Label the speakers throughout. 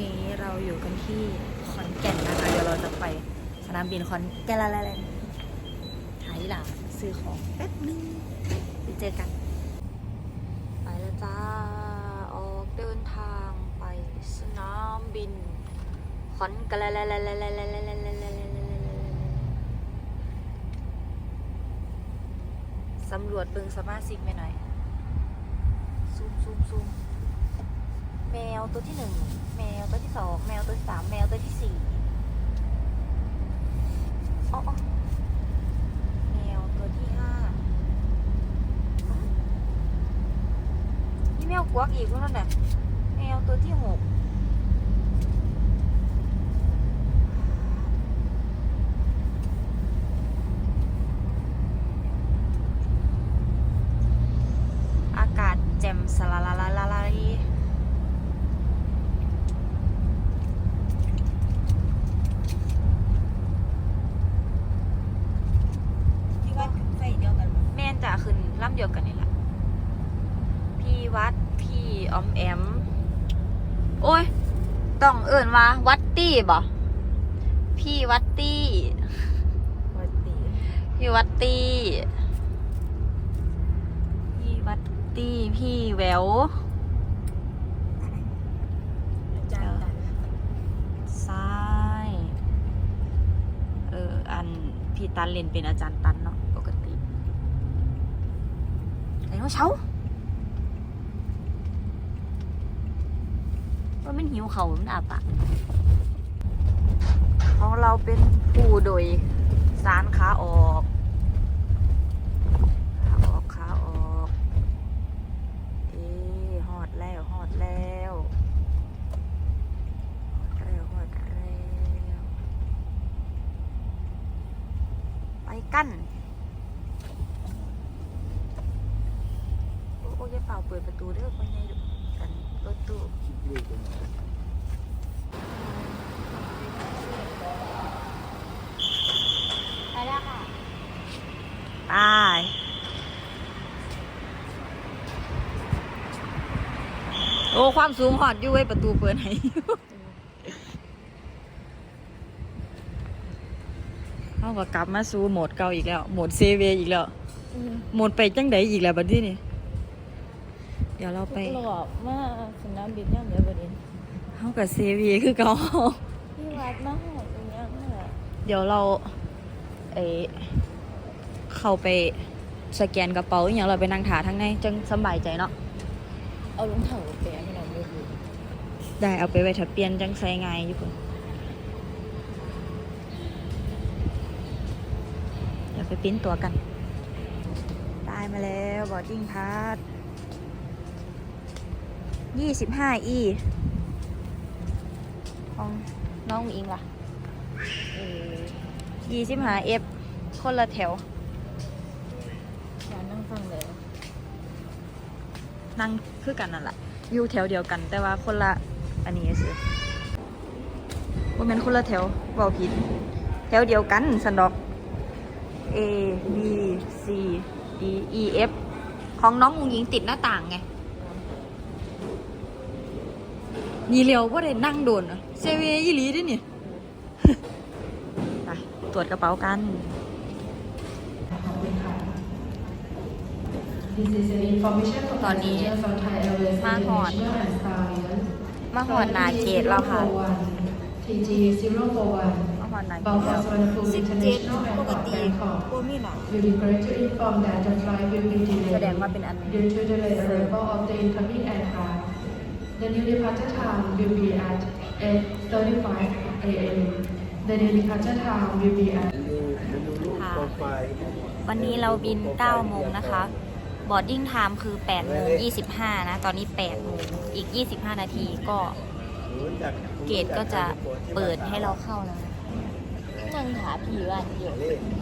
Speaker 1: นี้เราอยู่กันที่ขอนแก่นนะคะ เดี๋ยวเราจะไปสนามบินขอนแก่นแล้วถ่ายหลังซื้อของแป๊บนึงไปเจอกัน ไปแล้วจ้า ออกเดินทางไปสนามบินขอนแก่นสำรวจเบิงสมาชิกไปหน่อยซูมซูมซูมแมว ตัวที่หนึ่งแมวตัวที่สองแมวตัวที่สามแมวตัวที่สี่อ๋อแมวตัวที่ห้านี่แมวกวักอีกแล้วนั่นน่ะ แมวตัวที่หกอากาศแจ่มสลาลาลาลาลาลี
Speaker 2: ที่ว่าใส่เดียวกัน
Speaker 1: แม่นจะขึ้นล่ำเดียวกันนี่แหละ พี่วัด พี่ ออมแอม โอ้ย ต้องเอิ่นว่าวัดตี้บ่พี่วัดตี้
Speaker 2: วัดตี
Speaker 1: พี่วัดตี้ พี่วัดตี้ พี่แหวว
Speaker 2: อาจารย์ตัน
Speaker 1: ซ้าย เออ อันพี่ตันเรียนเป็นอาจารย์ตันเนาะปกติไอ้น้องเช้า ว่ามันหิวเขามันอาปากของเราเป็นผู้โดยสารขาออกขาออกขาออกเอ๊ะฮอดแล้วฮอดแล้วฮอดแล้วฮอดแล้วไปกันโอ้ยเปล่าเปิดประตูเด้อไปไงดู กันรถตู้
Speaker 2: ไปแล้วค่ะ
Speaker 1: ตายโอ้ ความสูงหอดอยู่ไว้ยประตูเปิดให้เขาก็กลับมาสู่โหมดเก่าอีกแล้ว โหมดเซเวอีกแล้ว โหมดไปจังไดอีกแล้วบัดนี้นี่เดี๋ยวเราไป
Speaker 2: หลอกมากสนามบินย่างเดียวประด็น
Speaker 1: เข้ากับเซวีคือเขา
Speaker 2: ที่วัดมากตรางเงี้ย
Speaker 1: เดี๋ยวเราเอเข้าไปสแกนกระเป๋าอย่างเราไปนั่งถาทั้งในจังสบายใจเนาะ
Speaker 2: เอาลงถังไปให้เราดู
Speaker 1: ได้เอาไปไว้ถัดเปลี่ยนจังไซไงอยู่คนเดี๋ยวไปปิ้นตัวกัน ได้มาแล้วบอดดิ้งพาร์ท 25 e ของน้องอิงล่ะ25 f คนละแถว
Speaker 2: นั่งฟังเลย
Speaker 1: นั่งคือกันนั่นแหละอยู่แถวเดียวกัน แต่ว่าคนละอันนี้สิว่าเป็นคนละแถวบอกผิด แถวเดียวกันสันดอก A B C D E F ของน้องมุงยิงติดหน้าต่างไง นี่เร็วว่าได้นั่งโดนอะเซเวยี่หลีเด้วยนี่ไปตรวจกระเป๋ากัน
Speaker 3: ตอนนี้มาหอด
Speaker 1: มาหอดนาเกตแล้วค่ะ
Speaker 3: TG 041
Speaker 1: มาหอดนาเก
Speaker 3: Bangkok
Speaker 1: ตแล้ว
Speaker 3: Suvarnabhumi
Speaker 1: สิบเจ็ด
Speaker 3: International
Speaker 1: ปก
Speaker 3: Airport
Speaker 1: ติ
Speaker 3: Bangkok
Speaker 1: กูมีหนัง
Speaker 3: We regret to inform that the flight will be
Speaker 1: แสดง
Speaker 3: delayed
Speaker 1: ว่าเป็นอันนี้
Speaker 3: due to delayed arrival of the incoming aircraft. The new departure time will be at 8:35 a.m. The new departure time will be at
Speaker 1: ค่ะวันนี้เราบิน 9 โมงนะคะ บอร์ดดิ้งไทม์คือ 8 โมง 25 นะ ตอนนี้ 8 โมง อีก 25 นาทีก็เกตก็จะเปิดให้เราเข้าแล้วนะ
Speaker 2: นั่งหาผีวันเดียว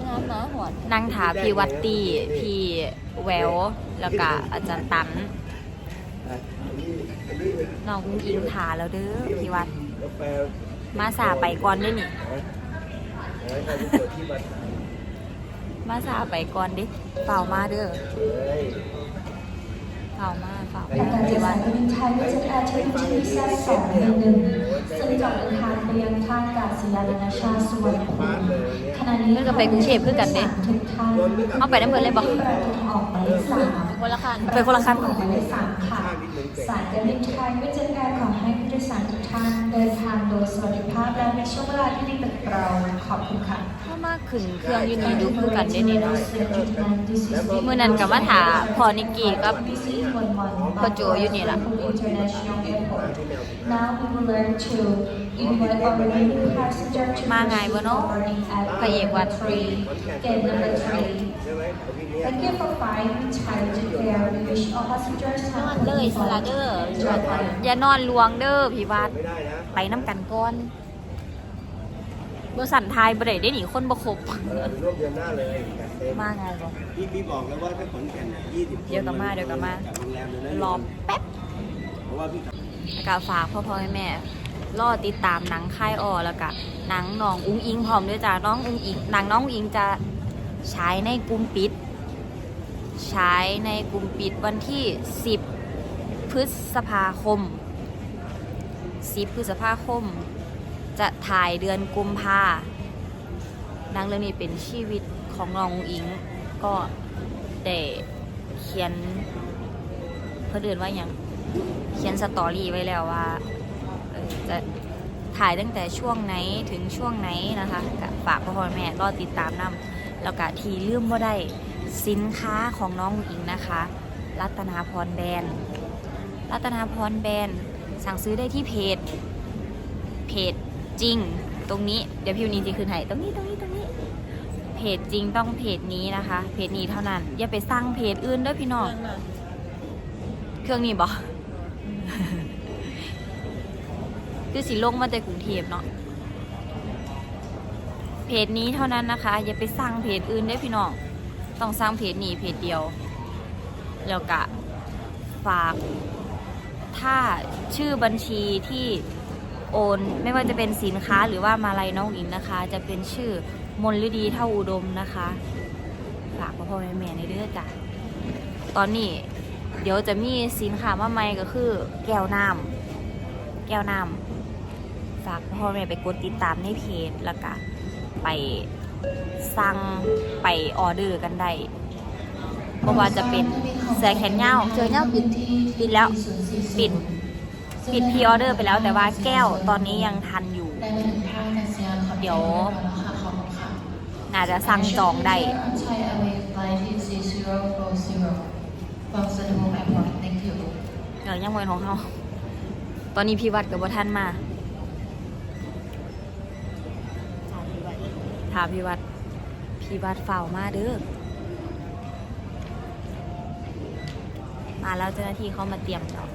Speaker 2: น้ำม้าหอด
Speaker 1: นั่งถาพี่วัตตี้ พี่แวว แล้วก็อาจารย์ตันน้ องอุ้งอิงถาแล้วเด้อพี่วัด มาสาไปก่อนเด้วยนี่มาสาไปก่อนดิเปล่ามาเด้อเปล่ามาฝาก
Speaker 4: กับการจัดสายการบินไทยวิจัดแอร์เทคโนโลยีแซ่สองหนึ่งหนึ่งซึ่งจะเดินทางไปยังท่าอากาศยานนานาชาติสุวรรณภูมิ
Speaker 1: เพิ่งจะไปกรุงเทพคือกันเด้
Speaker 4: ทุกท่าน
Speaker 1: เอาไปน้ำเพิ่นเลยบ่
Speaker 4: ที่ประตูออกหมายเลขสาม
Speaker 2: คนละคัน
Speaker 1: ไปคนละคัน
Speaker 4: ออกหมายเลขสามค่ะสายการบินไทยวิจัดแอร์ขอให้ผู้โดยสารทุกท่านเดินทางโดยสวัสดิภาพและในช่วงเวลาที่ดีกับเราขอบคุณค่ะ
Speaker 1: เข้ามาขึ้นเครื่องอยูนี่ดูคือกันเด้นี่เนาะ
Speaker 4: มื้
Speaker 1: มื้อนั้นก็มาถามพอนิกกี้กับพ่อโจอยู่นี่ล่ะ
Speaker 4: Now we will learn to invite our new passenger to
Speaker 1: มาไงวะเนาะ
Speaker 4: boarding at
Speaker 1: พระเอกวัด
Speaker 4: three gate number three Thank you for flying Thai to Air We wish all passengers
Speaker 2: นอน
Speaker 4: have
Speaker 2: เลยสลาเดอร์
Speaker 4: enjoy flight
Speaker 1: อย่านอนลวงเด้อพี่วัดไปน้ำกันก่อน บสันทายบ่ได้ได้หนีคนบ่ครบ
Speaker 5: ร่วมเดือนหน้าเลยจัดเต็ม
Speaker 1: มาไงบ่
Speaker 5: พี่พี่บอกแล้วว่าถ้าขอนแก่นเนี่ยยี่สิบ
Speaker 1: เดี๋ยวกลับมาเดี๋ยวกลับมา
Speaker 5: โรงแรมเลยนะ
Speaker 1: รอแป๊บ
Speaker 5: เพราะว่าพี่
Speaker 1: แล้วก็ฝากพ่อพ่อแม่แม่รอติดตามหนังค่ายออแล้วก็หนังน้องอุ้งอิงพร้อมด้วยจ้าน้องอุ้งอิงหนังน้องอุ้งอิงจะฉายในกลุ่มปิดฉายในกลุ่มปิดวันที่ 10 พฤษภาคม 10 พฤษภาคม จะถ่ายเดือนกุมภาหนังเรื่องนี้เป็นชีวิตของน้องอุ้งอิง ก็ได้เขียนเพื่อเดินว่าอย่างเขียนสตอรี่ไว้แล้วว่าเออจะถ่ายตั้งแต่ช่วงไหนถึงช่วงไหนนะคะก็ฝากพ่อพ่อแม่รอติดตามนำแล้วก็ทีลืมว่าได้สินค้าของน้องอิงนะคะ รัตนาพรแบรนด์รัตนาพรแบรนด์สั่งซื้อได้ที่เพจเพจ จริงตรงนี้เดี๋ยวพี่วันนี้จะคืนให้ตรงนี้ตรงนี้ตรงนี้ เพจจริงต้องเพจนี้นะคะ เพจนี้เท่านั้น อย่าไปสร้างเพจอื่นเด้อพี่น้องเครื่องนี้บอคือสิลงมาจากกรุงเทพเนาะเพจนี้เท่านั้นนะคะ อย่าไปสร้างเพจอื่นได้อพี่น้องต้องสร้างเพจนี้เพจเดียว แล้วก็ฝาก ถ้าชื่อบัญชีที่ โอน ไม่ว่าจะเป็นสินค้าหรือว่ามาลัยน้องอิงนะคะ จะเป็นชื่อมนฤดีเท่าอุดมนะคะฝากพ่อพ่อแม่แม่ในเด้อจ้ะตอนนี้เดี๋ยวจะมีสินค้ามาใหม่ก็คือ แก้วน้ำแก้วน้ำฝากพ่อแม่ไปกดติดตามในเพจแล้วก็ไปสั่งไปออเดอร์กันได้เพราะว่าจะเป็นเสื้อแขนยาวเสื้อแขนยาวปิดปิดแล้วปิด ปิดพรีออเดอร์ไปแล้วแต่ว่าแก้วตอนนี้ยังทันอยู่
Speaker 4: ได้มาถึงท่าอากาศยานขอนแก่น
Speaker 1: เดี๋ยว
Speaker 4: เรียบร้อยแล้วค่ะขอบคุณค่ะ
Speaker 1: น่าจะสั่งจองได้
Speaker 4: Thai Airways flight T040 from Suvarnabhumi Airport thank you
Speaker 1: เดี๋ยวยังมวยของเขาตอนนี้พี่วัดกับว่าท่านมาถามพี่วัด พี่วัดเฝ้ามาเด้อ มาแล้วเจ้าหน้าที่เขามาเตรียมแล้ว